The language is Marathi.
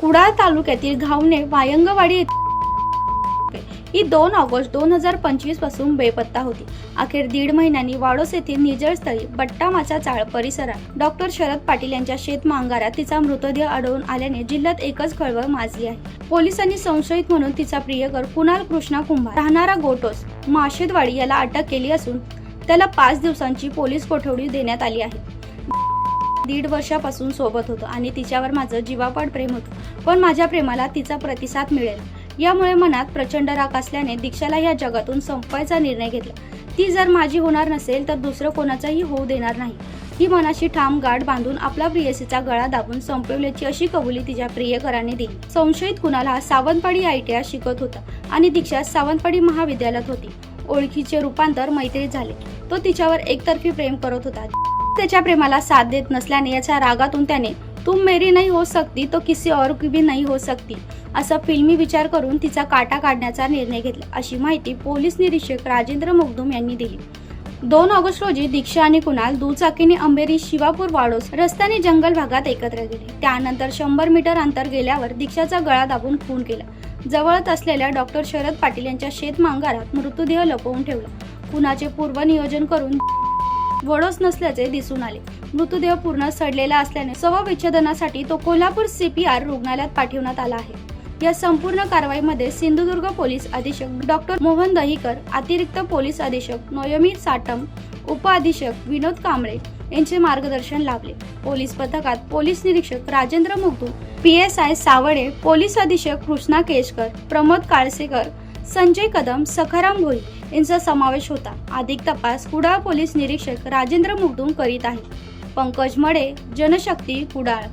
कुडाळ तालुक्यातील घावणे वायंगवाडी ही दोन ऑगस्ट दोन हजार पंचवीसपासून बेपत्ता होती. अखेर दीड महिन्यांनी वाडोस येथील निजळस्थळी बट्टामाचा चाळ परिसरात डॉक्टर शरद पाटील यांच्या शेतमांगारात तिचा मृतदेह आढळून आल्याने जिल्ह्यात एकच खळबळ माजली आहे. पोलिसांनी संशयित म्हणून तिचा प्रियकर कुणाल कृष्णा कुंभार राहणारा गोटोस माशेदवाडी याला अटक केली असून त्याला पाच दिवसांची पोलीस कोठडी देण्यात आली आहे. दीड वर्षापासून सोबत होतो आणि तिच्यावर माझं जीवापाड प्रेम होतं. पण माझ्या प्रेमाला तिचा प्रतिसाद मिळेल. यामुळे मनात प्रचंड राग असल्याने दीक्षाला या जगातून संपवायचा निर्णय घेतला. ती जर माझी होणार नसेल तर दुसरं कोणाचाही होऊ देणार नाही. ही मनाशी ठाम गाठ बांधून आपला प्रियसीचा गळा दाबून संपवल्याची अशी कबुली तिच्या प्रियकराने दिली. संशयित कुणाला हा सावंतवाडी आय टी शिकत होता आणि दीक्षा सावंतवाडी महाविद्यालयात होती. ओळखीचे रूपांतर मैत्रीत झाले. तो तिच्यावर एकतर्फी प्रेम करत होता. त्याच्या प्रेमाला साथ देत नसल्याने याच्या रागातून त्याने तुम मेरी नाही हो सकती तो किसी और की भी नाही हो सकती. असा फिल्मी विचार करून तिचा काटा काढण्याचा निर्णय घेतला. अशी माहिती पोलीस निरीक्षक राजेंद्र मुगदुम यांनी दिली. दोन ऑगस्ट रोजी दीक्षा आणि कुणाल दुचाकीने अंबेरी शिवापूर वाडोस रस्त्याने जंगल भागात एकत्र गेले. त्यानंतर शंभर मीटर अंतर गेल्यावर दीक्षाचा गळा दाबून खून केला. जवळच असलेल्या डॉक्टर शरद पाटील यांच्या शेतमांगारात मृतदेह लपवून ठेवला. कुणाचे पूर्व नियोजन करून वडोस नसल्याचे दिसून आले. मृतदेह पूर्ण सडलेला असल्याने शवविच्छेदनासाठी तो कोल्हापूर सीपीआर रुग्णालयात पाठवण्यात आला आहे. या संपूर्ण कारवाईमध्ये सिंधुदुर्ग पोलीस अधीक्षक डॉक्टर मोहन दहीकर अतिरिक्त पोलीस अधीक्षक नोयमी साटम उप अधीक्षक विनोद कांबळे यांचे मार्गदर्शन लाभले. पोलीस पथकात पोलीस निरीक्षक Rajendra Mugdu P S I Sawade police अधीक्षक कृष्णा केशकर प्रमोद काळसेकर संजय कदम सखाराम भोई यांचा समावेश होता. अधिक तपास कुडाळ पोलीस निरीक्षक राजेंद्र मुगदुम करीत आहे पंकज मडे जनशक्ती कुडाळ.